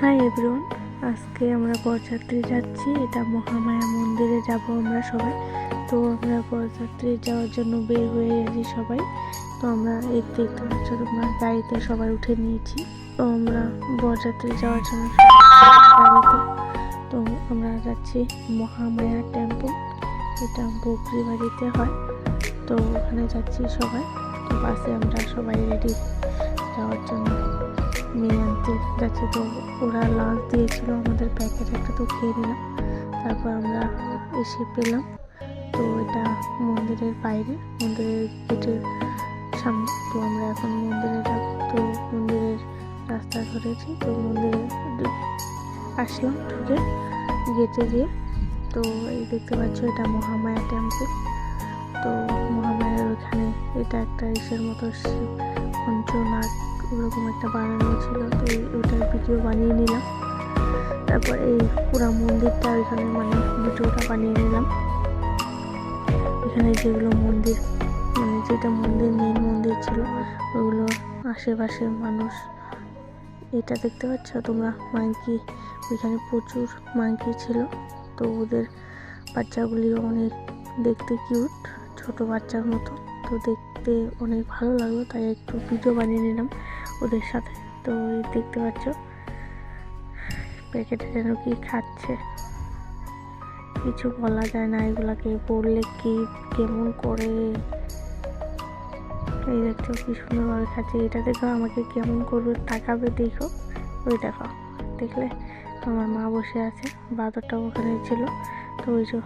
Hi everyone আজকে আমরা বরযাত্রী যাচ্ছি। এটা মহামায়া মন্দিরে যাব আমরা সবাই। তো আমরা বরযাত্রী যাওয়ার জন্য বের হয়ে গেছি সবাই। তো আমরা এই দেখতে পাচ্ছ তোমরা, গাড়িতে সবাই উঠে নিয়েছি। তো আমরা বরযাত্রী যাওয়ার জন্য গাড়িতে তো আমরা যাচ্ছি মহামায়া টেম্পল এটা বকরি বাড়িতে হয়। তো ওখানে যাচ্ছি সবাই। তো বাসে আমরা সবাই রেডি যাওয়ার জন্য। মেয়ে আনতে যাচ্ছি তো ওরা লাঞ্চ দিয়েছিল, আমাদের প্যাকেট একটা তো খেয়ে নিলাম তারপর আমরা এসে পেলাম। তো এটা মন্দিরের বাইরে, মন্দিরের গেটের সামনে। তো আমরা এখন মন্দিরে তো মন্দিরের রাস্তা ধরেছি। তো মন্দিরে আসলাম ঢুকে গেটে দিয়ে তো এই দেখতে পাচ্ছ, এটা মহামায়া টেম্পল তো মহামায়ার ওখানে এটা একটা ইসের মতো শিব পঞ্চনাগ ওরকম একটা বানানো ছিল, তো ওটার ভিডিও বানিয়ে নিলাম। তারপর এই পুরা মন্দিরটা ওইখানে মানে ভিডিওটা বানিয়ে নিলাম। এখানে যেগুলো মন্দির মানে যেটা মন্দির মেন মন্দির ছিল, ওগুলো আশেপাশের মানুষ, এটা দেখতে পাচ্ছ তোমরা? মাংকি ওইখানে প্রচুর মাংকি ছিল, তো ওদের বাচ্চাগুলিও অনেক দেখতে কিউট ছোট বাচ্চার মতো। তো দেখতে অনেক ভালো লাগল, তাই একটু ভিডিও বানিয়ে নিলাম ওদের সাথে। তো দেখতে পাচ্ছ, প্যাকেটে যেন কি খাচ্ছে। কিছু বলা যায় না, এগুলাকে বললে কি, কেমন করে? এই দেখছ কি সুন্দরভাবে খাচ্ছে, এটা দেখো আমাকে কেমন করবে তাকাবে দেখো। ওই দেখো, দেখলে আমার মা বসে আছে, বাদরটাও ওখানে ছিল। তো ওই যে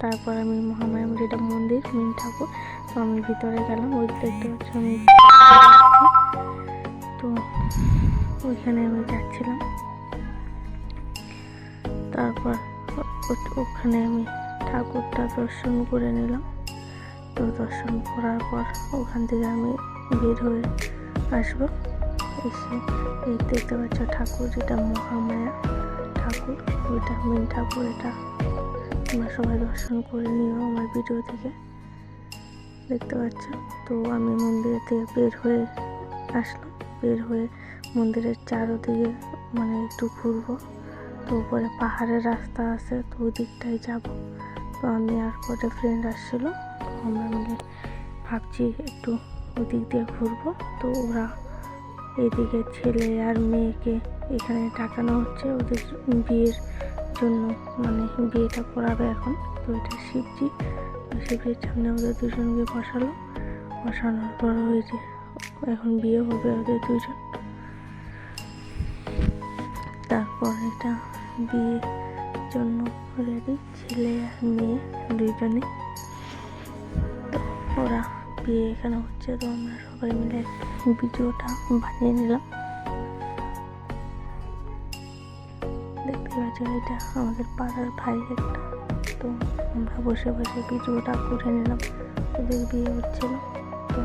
তারপর আমি মহামায়া যেটা মন্দির, মেন ঠাকুর। তো আমি ভিতরে গেলাম, ওই দেখতে পাচ্ছি আমি তো ওইখানে আমি যাচ্ছিলাম। তারপর ওখানে আমি ঠাকুরটা দর্শন করে নিলাম। তো দর্শন করার পর ওখান থেকে আমি বের হয়ে আসব। এসে এই দেখতে পাচ্ছ ঠাকুর যেটা মহামায়া ঠাকুর ওইটা মেন ঠাকুর, এটা তোমরা সবাই দর্শন করে নিও আমার ভিডিও থেকে। দেখতে পাচ্ছ? তো আমি মন্দির থেকে বের হয়ে আসলাম। বের হয়ে মন্দিরের চারোদিকে মানে একটু ঘুরবো। তো উপরে পাহাড়ের রাস্তা আছে, তো ওই দিকটাই যাব। তো আমি আর কটা ফ্রেন্ড আসছিল আমরা মিলে ভাবছি একটু ওই দিক দিয়ে ঘুরবো। তো ওরা এদিকে ছেলে আর মেয়েকে এখানে টাকানো হচ্ছে। ওদের বিয়ের জন্য মানে বিয়েটা করাবে এখন। তো এটা শিবজি শিবজির সামনে ওদের দুজনকে বসালো। বসানোর পর যে এখন বিয়ে হবে ওদের দুজন। তারপর এটা বিয়ের জন্য রেডি ছেলে আর মেয়ে দুইজনে তো ওরা বিয়ে এখানে হচ্ছে, তো আমরা সবাই মিলে ভিডিওটা বানিয়ে নিলাম। এটা আমাদের পাড়ার ভাই একটা। তো আমরা বসে বসে ভিডিওটা করে নিলাম। ওদের বিয়ে হচ্ছিল। তো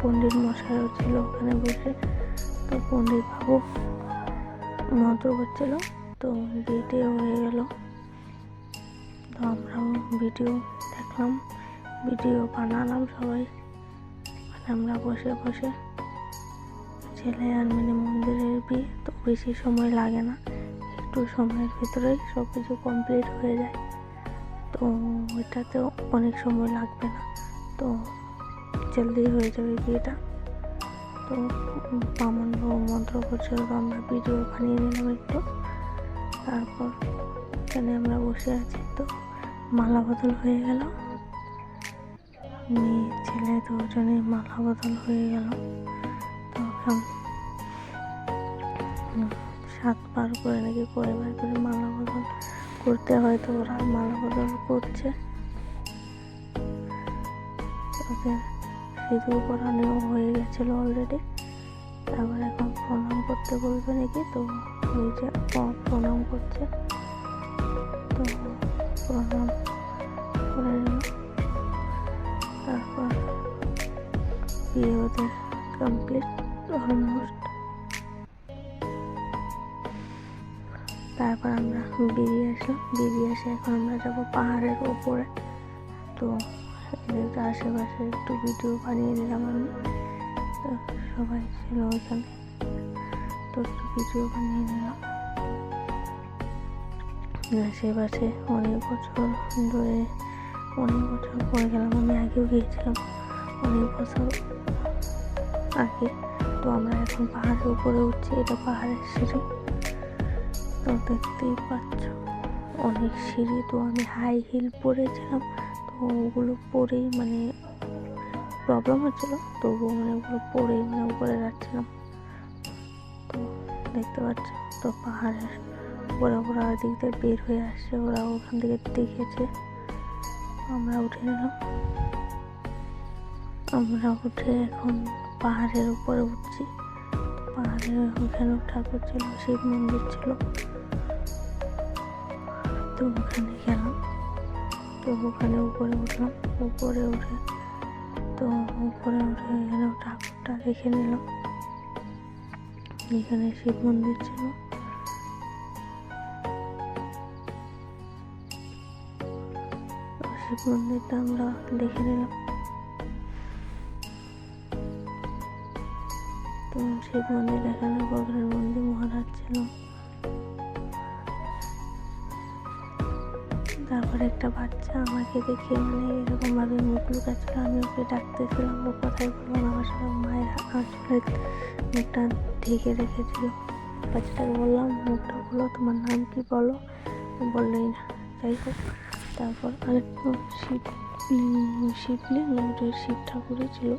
পণ্ডিত মশাইও ছিল ওখানে বসে। তো পণ্ডিত বাবু মন্ত্র করছিল। তো বিয়েটিও হয়ে গেল। তো আমরাও ভিডিও দেখলাম। ভিডিও বানালাম সবাই। মানে আমরা বসে বসে ছেলে আর মেয়ে মন্দিরের বিয়ে। তো বেশি সময় লাগে না। একটু সময়ের ভিতরেই সব কিছু কমপ্লিট হয়ে যায়। তো ওইটাতেও অনেক সময় লাগবে না। তো জলদি হয়ে যাবে বিয়েটা। তো বামন বাবু মন্ত্র করছিল আমরা ভিডিও বানিয়ে নিলাম একটু। তারপর এখানে আমরা বসে আছি। তো মালা বদল হয়ে গেল। মেয়ে, ছেলে দুজনে মালা বদল হয়ে গেল। তো এখন সাত পার করে নাকি কয়বার করে মালা বদল করতে হয় তো ওরা মালা বদল করছে। ওদের সিঁদুর পরানো হয়ে গেছিল অলরেডি তারপর এখন প্রণাম করতে বলবে নাকি? তো ওই যে প্রণাম করছে। তো প্রণাম করে নিল। তারপর বিয়ে ওদের কমপ্লিট অলমোস্ট তারপর আমরা বেরিয়ে আসলাম। বেরিয়ে এসে এখন আমরা যাব পাহাড়ের ওপরে। তো আশেপাশে একটু ভিডিও বানিয়ে নিলাম আমি। তো সবাই ছিল ওখানে। তো একটু ভিডিও বানিয়ে নিলাম। আশেপাশে অনেক বছর ধরে, অনেক বছর পরে গেলাম, আমি আগেও গিয়েছিলাম অনেক বছর আগে। তো আমরা এখন পাহাড়ের উপরে উঠছি, এটা পাহাড়ের সিঁড়ি। তো দেখতেই পাচ্ছ। অনেক সিঁড়ি, তো আমি হাই হিল পরেছিলাম তো ওগুলো পরেই মানে প্রবলেম হচ্ছিল, তবুও মানে ওগুলো পরেই মানে উপরে যাচ্ছিলাম। তো দেখতে পাচ্ছ, তো পাহাড়ের ওরা ওরা ওদিক দিয়ে বের হয়ে আসছে, ওরা ওখান থেকে দেখেছে। আমরা উঠে নিলাম। আমরা উঠে এখন পাহাড়ের উপরে উঠছি। পাহাড়ের ওখানে ঠাকুর ছিল, শিব মন্দির ছিল। তো ওখানে গেলাম। তো ওখানে উপরে উঠলাম। উপরে উঠে তো উপরে উঠে এখানে ঠাকুরটা দেখে নিলাম। এখানে শিব মন্দির ছিল। শিব মন্দিরটা আমরা দেখে নিলাম। তো শিব মন্দির এখানে বগরের মন্দির মহারাজ ছিল। তারপরে একটা বাচ্চা, আমাকে দেখে মানে এরকম ভাবে মুখ লুকাচ্ছিল, আমি ওকে ডাকতেছিলাম, ও কথাই বলব না, আমার সাথে মায়ের আসলে মুখটা ঢেকে রেখেছিল। বাচ্চাটাকে বললাম, মুখটা বলো তোমার নাম কি বলো? বললেই না, যাই হোক। তারপর আরেকটু শিব শিবলিঙ্গ শিব ঠাকুরই ছিল,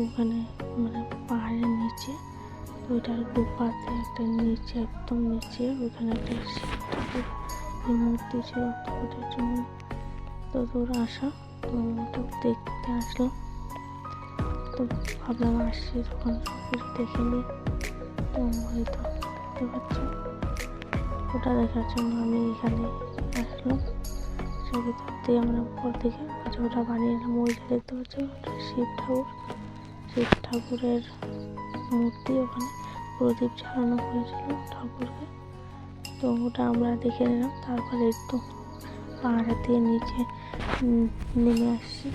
ওখানে মানে পাহাড়ের নিচে, ওইটার গুফাতে একটা নিচে, একদম নিচে, ওখানে একটা শিব ঠাকুর। মূর্তি ছিল ওটার জন্য তো দূর আসা তো ওটা দেখতে আসলাম। তো ভাবলাম আসছি যখন সব কিছু দেখে নিই। তো হয়তো দেখতে পাচ্ছ। ওটা দেখার জন্য আমি এখানে আসলাম। ছবি তুলতে আমরা উপর দিকে ওটা বানিয়ে নিলাম। ওই যে দেখতে পাচ্ছি, ওটা শিব ঠাকুর। শিব ঠাকুরের মূর্তি ওখানে। প্রদীপ জ্বালানো হয়েছিল ঠাকুরকে। তো ওটা আমরা দেখে নিলাম। তারপরে একটু পাহাড়ের দিয়ে নিচে নেমে আসছি।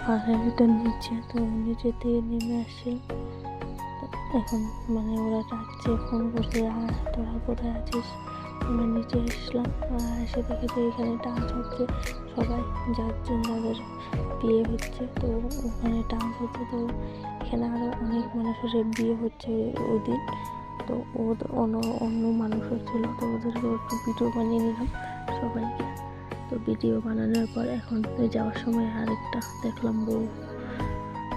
পাহাড়ের এটা নিচে, তো নিচে দিয়ে নেমে আসছি। এখন মানে ওরা ডাকছে ফোন করছে, আর তোরা কোথায় আছিস? আমরা নিচে এসলাম আর এসে দেখি যে এখানে ডান্স হচ্ছে। সবাই যার জন্য যাদের বিয়ে হচ্ছে। তো ওখানে ডান্স হচ্ছে। তো এখানে আরও অনেক মানুষের বিয়ে হচ্ছে ওই দিন। তো ওদের অন্য অন্য মানুষও ছিল তো ওদেরকে একটু ভিডিও বানিয়ে নিলাম সবাইকে। তো ভিডিও বানানোর পর এখন যাওয়ার সময় আরেকটা দেখলাম বউ।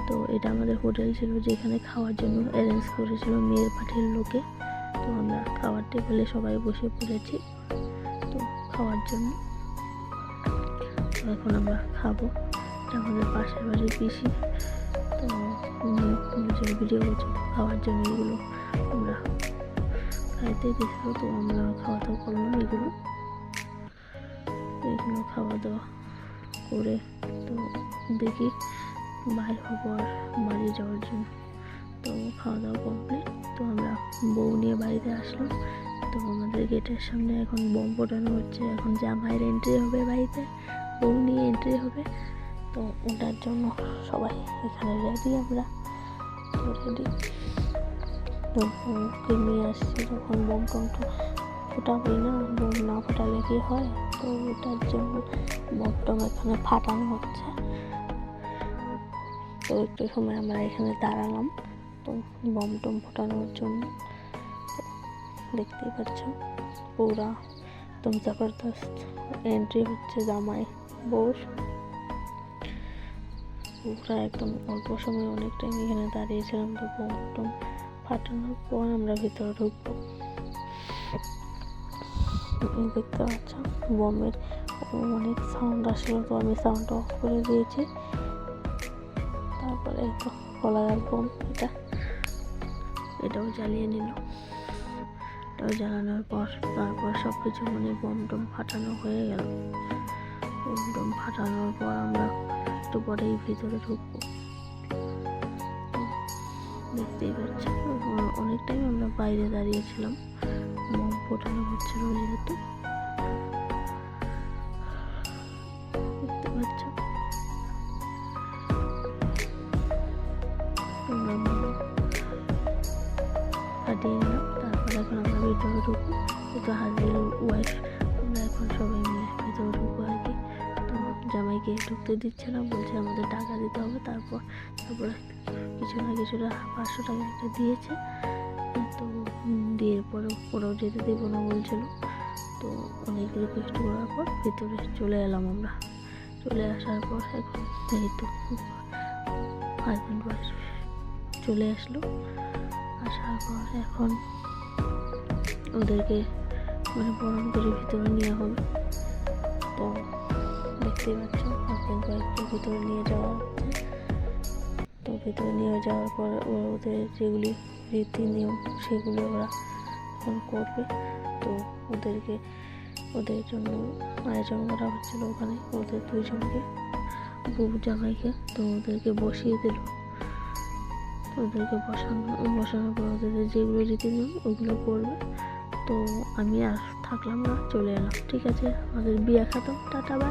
তো এটা আমাদের হোটেল ছিল, যেখানে খাওয়ার জন্য অ্যারেঞ্জ করেছিল মেয়ের পাঠির লোকে। তো আমরা খাওয়ার টেবিলে সবাই বসে পড়েছি, তো খাওয়ার জন্য। তো এখন আমরা খাব। আমাদের পাশের বাড়ির পিসি, তো ভিডিও করছে খাওয়ার জন্য এগুলো আমরা খাইতে দিয়েছিল তো আমরা খাওয়া দাওয়া করলাম এগুলো। এগুলো খাওয়া দাওয়া করে তো দেখি বাইর হব আর বাড়ি যাওয়ার জন্য। তো খাওয়া দাওয়া কমপ্লিট তো আমরা বউ নিয়ে বাড়িতে আসলাম। তো আমাদের গেটের সামনে এখন বোম ফোটানো হচ্ছে। এখন জামাইয়ের এন্ট্রি হবে বাড়িতে, বউ নিয়ে এন্ট্রি হবে। তো ওটার জন্য সবাই এখানে রেডি আমরা। রেডি তো বউকে নিয়ে আসছি যখন বোম টম তো ফোটাবই না বোম না ফোটালে কি হয়? তো ওটার জন্য বোম টম এখানে ফাটানো হচ্ছে। তো একটু সময় আমরা এখানে দাঁড়ালাম। তো বম টম ফোটানোর জন্য দেখতেই পাচ্ছ, পুরা একদম জবরদস্ত এন্ট্রি হচ্ছে জামাই বউর। পুরা একদম অল্প সময় অনেক টাইম এখানে দাঁড়িয়েছিলাম, তো বম টম ফাটানোর পর আমরা ভিতরে ঢুকবো। এই দেখতে পাচ্ছ, বমের অনেক সাউন্ড আসলো, তো আমি সাউন্ড অফ করে দিয়েছি। তারপরে এই তো কলাগার বোম, এটা। এটাও জ্বালিয়ে নিল। এটাও জ্বালানোর পর, তারপর সব কিছু মানে বোম টোম ফাটানো হয়ে গেল। বোম টোম ফাটানোর পর আমরা একটু পরেই ভিতরে ঢুকবো। দেখতেই পারছেন অনেকটাই আমরা বাইরে দাঁড়িয়েছিলাম। বোম ফোটানো হচ্ছিল যেহেতু। জামাইকে ঢুকতে দিচ্ছে না, বলছে আমাদের টাকা দিতে হবে, তারপর তারপরে কিছু না কিছুটা পাঁচশো টাকা একটা দিয়েছে। তো দিয়ে পরে ওরাও যেতে দেবো না বলছিল। তো অনেক রিকোয়েস্ট করার পর ভিতরে চলে এলাম আমরা। চলে আসার পর এখন এই তো হাজব্যান্ড ওয়াইফ চলে আসলো। আসার পর এখন ওদেরকে মানে বরণ করে ভিতরে নেওয়া হবে তো দেখতেই পাচ্ছ হাজব্যান্ড ওয়াইফকে ভিতরে নিয়ে যাওয়া হচ্ছে। তো ভিতরে নিয়ে যাওয়ার পর ওদের যেগুলি রীতি নিয়ম সেগুলো ওরা এখন করবে। তো ওদেরকে, ওদের জন্য আয়োজন করা হচ্ছিল ওখানে, ওদের দুইজনকে বউ জামাইকে, তো ওদেরকে বসিয়ে দিল। ওদেরকে বসানো, বসানোর পর ওদের যেগুলো রীতি নিয়ম ওগুলো করবে। তো আমি আর থাকলাম না, চলে এলাম, ঠিক আছে? আমাদের বিয়ে খাতাম, টাটা বাই